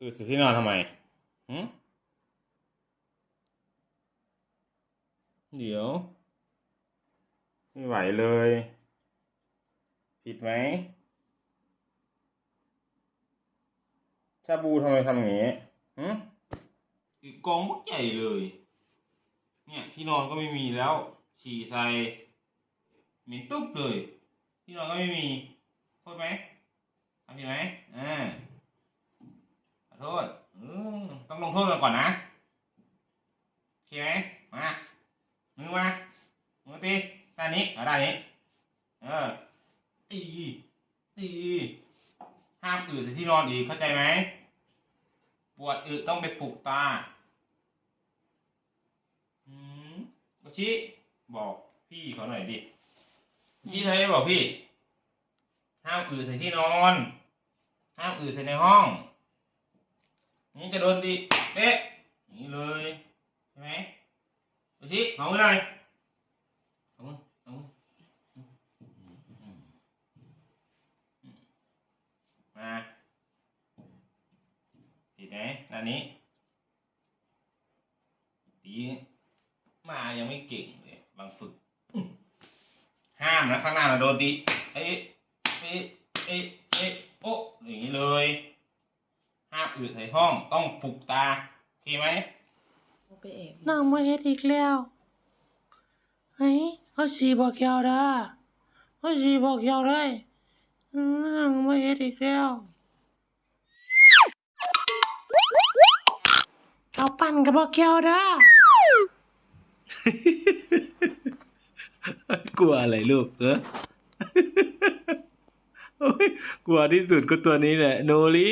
อืดใส่ที่นอนทำไมหืมเดี๋ยว ไม่ไหวเลย ผิดไหมชาบูทำไมทำอย่างนี้หืมอีกกองบักใหญ่เลย เนี่ย ที่นอนก็ไม่มีแล้ว ฉี่ใส่เหม็นตุ๊บเลย ที่นอนก็ไม่มีโทษไหมทำผิดไหมอ่า ษอืมต้องลงโทษกันก่อนนะโอเคไหมมามือมามือตีด้านนี้เอาด้านนี้ เออตีตีห้ามอืดใส่ที่นอนอีกเข้าใจไหมปวดอึต้องไปปลุกตาอืมโอชิ บอกพี่เขาหน่อยดิชี้เธอให้บอกพี่ ห้ามอืดใส่ที่นอน ห้ามอืดใส่ในห้องนี่ จะโดนดิเป๊ะอย่างนี้เลยใช่ไหมโอชิเอามือหน่อยเอามือเอามือมอืมาติดไหมด้านนี้ตีมายังไม่เก่งเลยบางฝึก ห้ามนะข้างหน้าเราโดนตีเอ๊ะเอ๊ะเอ๊ะเอ๊ะโอ๊ะอย่างนี้เลย ห้ามอืดใส่ห้อง ต้องปลุกตาโอเคไหมไปเอบน้องมาเฮ็ดอีกแล้วเฮ้ยเขาสีบอกเกี่ยวเด้อเขาสีบอกเกี่ยวเลยอืมน้องมาเฮ็ดอีกแล้วเอาปั่นกับบอกเกี่ยวเด้อ กลัวอะไรลูกเออ โอ๊ยกลัวที่สุดก็ตัวนี้แหละ โนริ